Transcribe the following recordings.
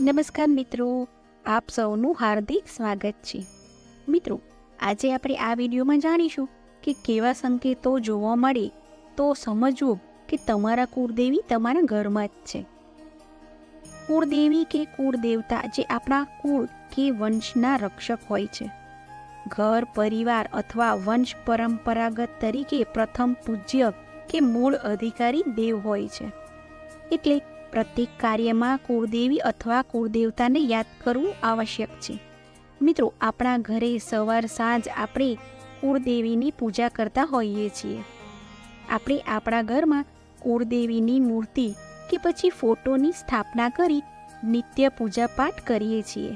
નમસ્કાર મિત્રો, આપ સૌનું હાર્દિક સ્વાગત છે. મિત્રો, આજે આપણે આ વિડીયોમાં જાણીશું કે કેવા સંકેતો જોવા મળે તો સમજવું કે તમારા કુળદેવી તમારા ઘરમાં જ છે. કુળદેવી કે કુળદેવતા જે આપણા કુળ કે વંશના રક્ષક હોય છે. ઘર, પરિવાર અથવા વંશ પરંપરાગત તરીકે પ્રથમ પૂજ્ય કે મૂળ અધિકારી દેવ હોય છે. એટલે પ્રત્યેક કાર્યમાં કુળદેવી અથવા કુળદેવતાને યાદ કરવું આવશ્યક છે. મિત્રો, આપણા ઘરે સવાર સાંજ આપણે કુળદેવીની પૂજા કરતા હોઈએ છીએ. આપણે આપણા ઘરમાં કુળદેવીની મૂર્તિ કે પછી ફોટોની સ્થાપના કરી નિત્ય પૂજા પાઠ કરીએ છીએ.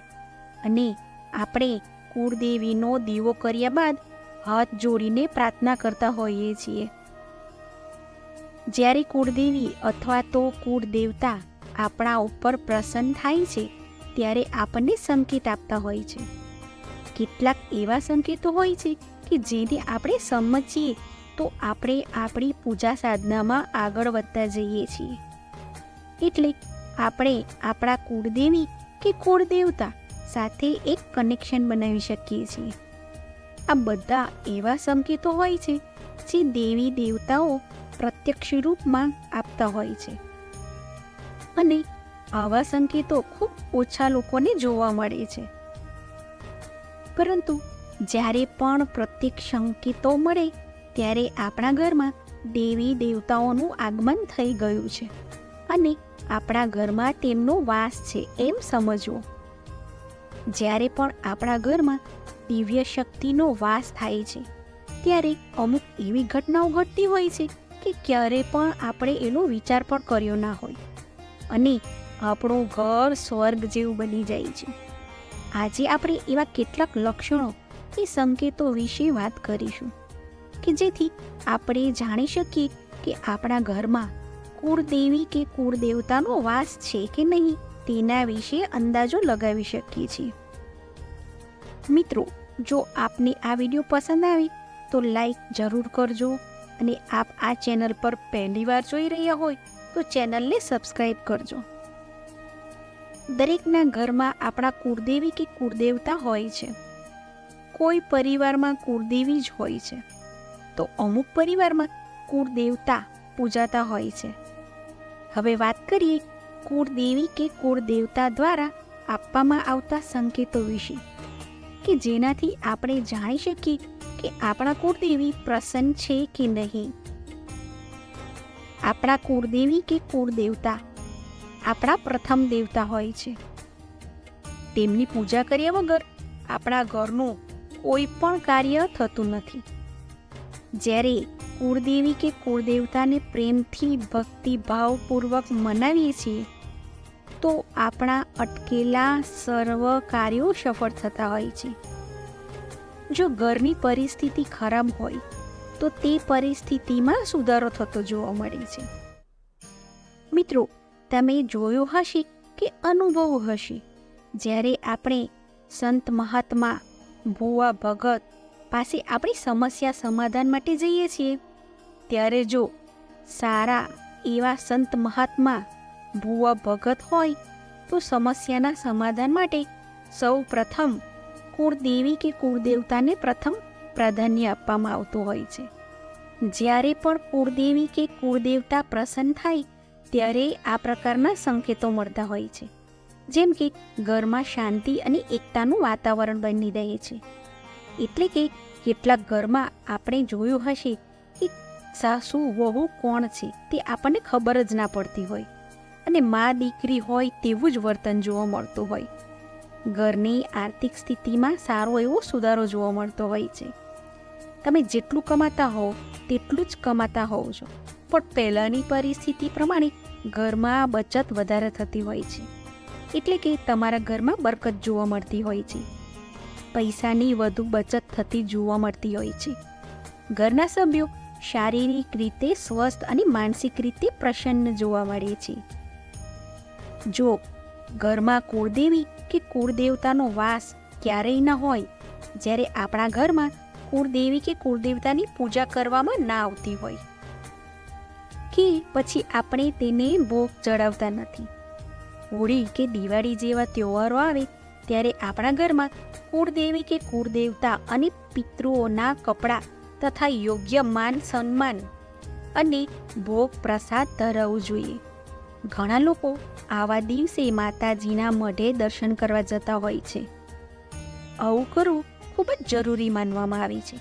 અને આપણે કુળદેવીનો દીવો કર્યા બાદ હાથ જોડીને પ્રાર્થના કરતા હોઈએ છીએ. જ્યારે કુળદેવી અથવા તો કુળદેવતા આપણા ઉપર પ્રસન્ન થાય છે, ત્યારે આપણને સંકેત આપતા હોય છે. કેટલાક એવા સંકેતો હોય છે કે જેને આપણે સમજીએ, તો આપણે આપણી પૂજા સાધનામાં આગળ વધતા જઈએ છીએ. એટલે આપણે આપણા કુળદેવી કે કુળદેવતા સાથે એક કનેક્શન બનાવી શકીએ છીએ. આ બધા એવા સંકેતો હોય છે, જે દેવી દેવતાઓ પ્રત્યક્ષ રૂપમાં આપતા હોય છે. અને આવા સંકેતો ખૂબ ઓછા લોકોને જોવા મળે છે. પરંતુ જ્યારે પણ પ્રત્યેક સંકેતો મળે, ત્યારે આપણા ઘરમાં દેવી દેવતાઓનું આગમન થઈ ગયું છે અને આપણા ઘરમાં તેમનો વાસ છે એમ સમજવો. જ્યારે પણ આપણા ઘરમાં દિવ્ય શક્તિનો વાસ થાય છે, ત્યારે અમુક એવી ઘટનાઓ ઘટતી હોય છે કે ક્યારે પણ આપણે એનો વિચાર પણ કર્યો ના હોય. અને આપણું ઘર સ્વર્ગ જેવું બની જાય છે. આજે આપણે એવા કેટલાક લક્ષણો કે સંકેતો વિશે વાત કરીશું, કે જેથી આપણે જાણી શકીએ કે આપણા ઘરમાં કુળદેવી કે કુળદેવતાનો વાસ છે કે નહીં, તેના વિશે અંદાજો લગાવી શકીએ છીએ. મિત્રો, જો આપને આ વીડિયો પસંદ આવે તો લાઈક જરૂર કરજો અને આપ આ ચેનલ પર પહેલી વાર જોઈ રહ્યા હોય તો ચેનલને સબસ્ક્રાઈબ કરજો. દરેકના ઘરમાં આપણા કુળદેવી કે કુળદેવતા હોય છે. કોઈ પરિવારમાં કુળદેવી જ હોય છે. તો અમુક પરિવારમાં કુળદેવતા પૂજાતા હોય છે. હવે વાત કરીએ કુળદેવી કે કુળદેવતા દ્વારા આપવામાં આવતા સંકેતો વિશે, કે જેનાથી આપણે જાણી શકીએ કે આપણા કુળદેવી પ્રસન્ન છે કે નહીં? આપણા કુળદેવી કે કુળદેવતા? આપણા પ્રથમ દેવતા હોય છે. તેમની પૂજા કર્યા વગર આપણા ઘરનું કોઈ પણ કાર્ય થતું નથી. જ્યારે કુળદેવી કે કુળદેવતાને પ્રેમથી, ભક્તિભાવપૂર્વક મનાવીએ છીએ, તો આપણા અટકેલા સર્વ કાર્યો સફળ થતા હોય છે. જો ઘરની પરિસ્થિતિ ખરાબ હોય, તો તે પરિસ્થિતિમાં સુધારો થતો જોવા મળે છે. મિત્રો, તમે જોયું હશે કે અનુભવ હશે. જ્યારે આપણે સંત મહાત્મા, ભુવા ભગત પાસે આપણી સમસ્યા સમાધાન માટે જઈએ છીએ, ત્યારે જો સારા એવા સંત મહાત્મા, ભુવા ભગત હોય, તો સમસ્યાના સમાધાન માટે સૌ પ્રથમ કુળદેવી કે કુળદેવતાને પ્રથમ પ્રાધાન્ય આપવામાં આવતું હોય છે. જ્યારે પણ કુળદેવી કે કુળદેવતા પ્રસન્ન થાય, ત્યારે આ પ્રકારના સંકેતો મળતા હોય છે. જેમ કે, ઘરમાં શાંતિ અને એકતાનું વાતાવરણ બની રહે છે. એટલે કે, કેટલાક ઘરમાં આપણે જોયું હશે કે સાસુ, વહુ કોણ છે તે આપણને ખબર જ ના પડતી હોય. અને મા દીકરી હોય તેવું જ વર્તન જોવા મળતું હોય. ઘરની આર્થિક સ્થિતિમાં સારો એવો સુધારો જોવા મળતો હોય છે. તમે જેટલું કમાતા હોવ, તેટલું જ કમાતા હોવ છો. પણ પહેલાંની પરિસ્થિતિ પ્રમાણે ઘરમાં બચત વધારે થતી હોય છે. એટલે કે તમારા ઘરમાં બરકત જોવા મળતી હોય છે. પૈસાની વધુ બચત થતી જોવા મળતી હોય છે. ઘરના સભ્યો શારીરિક રીતે સ્વસ્થ અને માનસિક રીતે પ્રસન્ન જોવા મળે છે. જો ઘરમાં કુળદેવી કે કુળદેવતાનો વાસ ક્યારેય ન હોય, જ્યારે આપણા ઘરમાં કુળદેવી કે કુળદેવતાની પૂજા કરવામાં ના આવતી હોય. કે પછી આપણે તેને ભોગ ચડાવતા નથી. હોળી કે દિવાળી જેવા તહેવારો આવે, ત્યારે આપણા ઘરમાં કુળદેવી કે કુળદેવતા અને પિતૃઓના કપડાં તથા યોગ્ય માન સન્માન અને ભોગ પ્રસાદ ધરાવવું જોઈએ. ઘણા લોકો આવા દિવસે માતાજીના મઢે દર્શન કરવા જતા હોય છે. આવું કરવું ખૂબ જ જરૂરી માનવામાં આવે છે.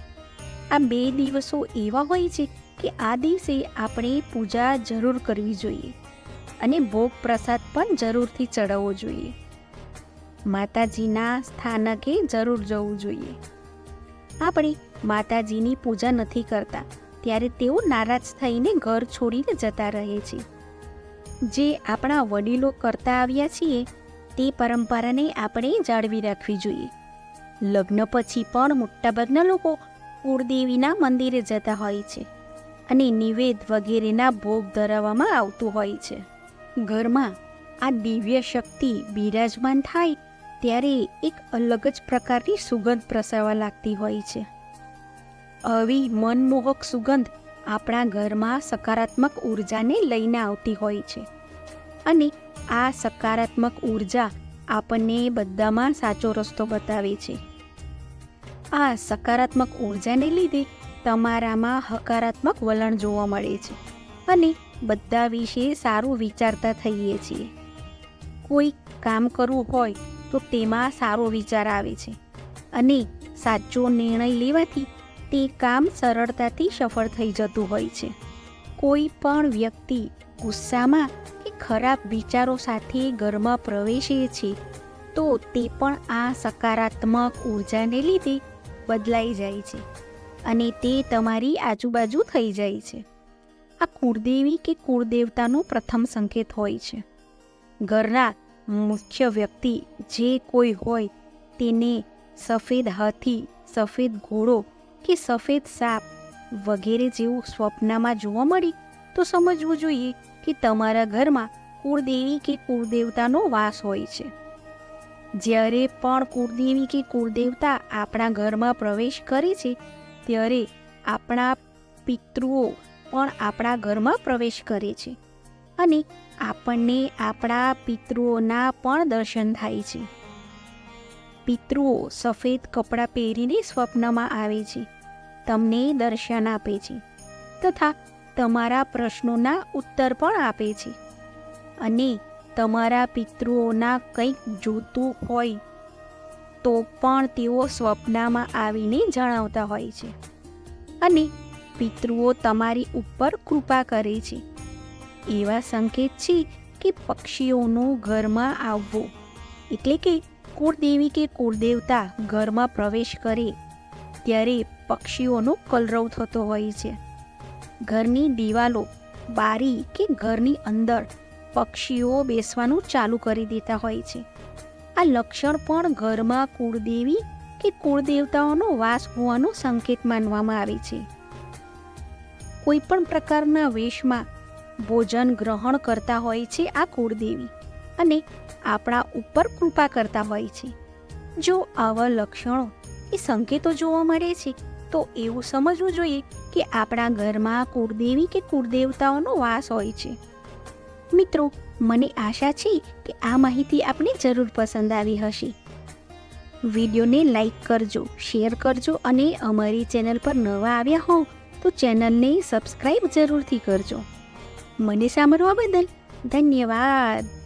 આ બે દિવસો એવા હોય છે કે આ દિવસે આપણે પૂજા જરૂર કરવી જોઈએ અને ભોગ પ્રસાદ પણ જરૂરથી ચડાવવો જોઈએ. માતાજીના સ્થાનકે જરૂર જવું જોઈએ. આપણે માતાજીની પૂજા નથી કરતા, ત્યારે તેઓ નારાજ થઈને ઘર છોડીને જતા રહે છે. જે આપણા વડીલો કરતા આવ્યા છીએ, તે પરંપરાને આપણે જાળવી રાખવી જોઈએ. લગ્ન પછી પણ મોટાભાગના લોકો કુળદેવીના મંદિરે જતા હોય છે અને નિવેદ વગેરેના ભોગ ધરાવવામાં આવતું હોય છે. ઘરમાં આ દિવ્ય શક્તિ બિરાજમાન થાય ત્યારે એક અલગ જ પ્રકારની સુગંધ પ્રસરવા લાગતી હોય છે. આવી મનમોહક સુગંધ આપણા ઘરમાં સકારાત્મક ઉર્જાને લઈને આવતી હોય છે. અને આ સકારાત્મક ઊર્જા આપણને બધામાં સાચો રસ્તો બતાવે છે. આ સકારાત્મક ઉર્જાને લીધે તમારામાં હકારાત્મક વલણ જોવા મળે છે અને બધા વિશે સારું વિચારતા થઈએ છીએ. કોઈ કામ કરવું હોય તો તેમાં સારો વિચાર આવે છે અને સાચો નિર્ણય લેવાથી તે કામ સરળતાથી સફળ થઈ જતું હોય છે. કોઈ પણ વ્યક્તિ ગુસ્સામાં કે ખરાબ વિચારો સાથે ઘરમાં પ્રવેશે છે, તો તે પણ આ સકારાત્મક ઉર્જાને લીધે બદલાઈ જાય છે અને તે તમારી આજુબાજુ થઈ જાય છે. આ કુળદેવી કે કુળદેવતાનો પ્રથમ સંકેત હોય છે. ઘરના મુખ્ય વ્યક્તિ જે કોઈ હોય તેને સફેદ હાથી, સફેદ ઘોડો કે સફેદ સાપ વગેરે જેવું સ્વપ્નમાં જોવા મળી, તો સમજવું જોઈએ કે તમારા ઘરમાં કુળદેવી કે કુળદેવતાનો વાસ હોય છે. જ્યારે પણ કુળદેવી કે કુળદેવતા આપણા ઘરમાં પ્રવેશ કરે છે, ત્યારે આપણા પિતૃઓ પણ આપણા ઘરમાં પ્રવેશ કરે છે અને આપણને આપણા પિતૃઓના પણ દર્શન થાય છે. પિતૃઓ સફેદ કપડાં પહેરીને સ્વપ્નમાં આવે છે. તમને દર્શન આપે છે તથા તમારા પ્રશ્નોના ઉત્તર પણ આપે છે. અને તમારા પિતૃઓના કંઈક જોતું હોય તો પણ તેઓ સ્વપ્નમાં આવીને જણાવતા હોય છે. અને પિતૃઓ તમારી ઉપર કૃપા કરે છે. એવા સંકેત છે કે પક્ષીઓનો ઘરમાં આવવો એટલે કે કુળદેવી કે કુળદેવતા ઘરમાં પ્રવેશ કરે ત્યારે પક્ષીઓનો કલરવ થતો હોય છે. ઘરની દિવાલો બારી કે ઘરની અંદર પક્ષીઓ બેસવાનું ચાલુ કરી દેતા હોય છે. આ લક્ષણ પણ ઘરમાં કુળદેવી કે કુળદેવતાઓનો વાસ હોવાનો સંકેત માનવામાં આવે છે. કોઈ પણ પ્રકારના વેશમાં ભોજન ગ્રહણ કરતા હોય છે આ કુળદેવી. અને આપણા ઉપર કૃપા કરતા હોય છે. જો આવા લક્ષણો એ સંકેતો જોવા મળે છે, તો એવું સમજવું જોઈએ કે આપણા ઘરમાં કુળદેવી કે કુળદેવતાઓનો વાસ હોય છે. મિત્રો, મને આશા છે કે આ માહિતી આપને જરૂર પસંદ આવી હશે. વિડીયોને લાઈક કરજો, શેર કરજો અને અમારી ચેનલ પર નવા આવ્યા હો તો ચેનલને સબસ્ક્રાઈબ જરૂરથી કરજો. મને સાંભળવા બદલ ધન્યવાદ.